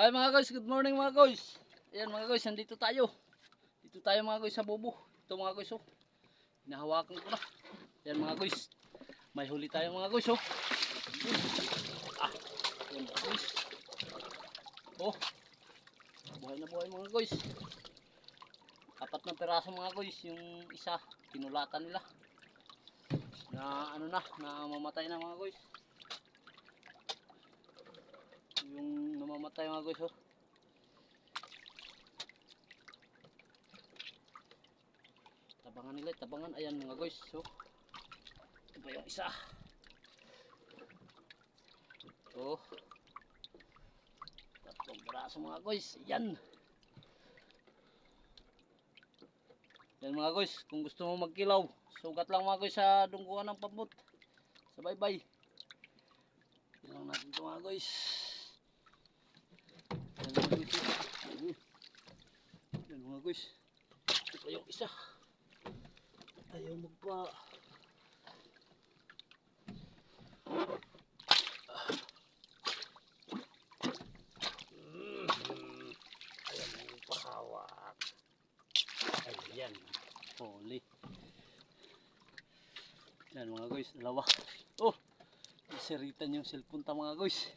Ay mga guys, good morning mga guys. Ayan mga guys, nandito tayo. Dito tayo mga guys sa bubo. Ito mga guys oh. Hinahawakan ko na. Ayan mga guys. May huli tayo mga guys oh. Ah, ayan guys. Oh. Buhay na buhay mga guys. Apat na peraso mga guys. Yung isa, kinulatan nila. Na ano na, na mamatay na mga guys. Namamatay mga guys oh. Tabangan nila, tabangan. Ayan mga guys. So, ito pa yung isa. Ito. Tatlong braso mga guys. Ayan. Yan mga guys. Kung gusto mo magkilaw, sugat lang mga guys sa dungkuan ng pamut. Sa bye-bye. Yan lang natin ito mga guys. Yan mga guys. Ito pa yung isa. Ayaw magpa. Ayaw magpahawak. Ayan. Holy. Yan mga guys, dalawa. Oh, isiritan yung cellphone ta mga guys.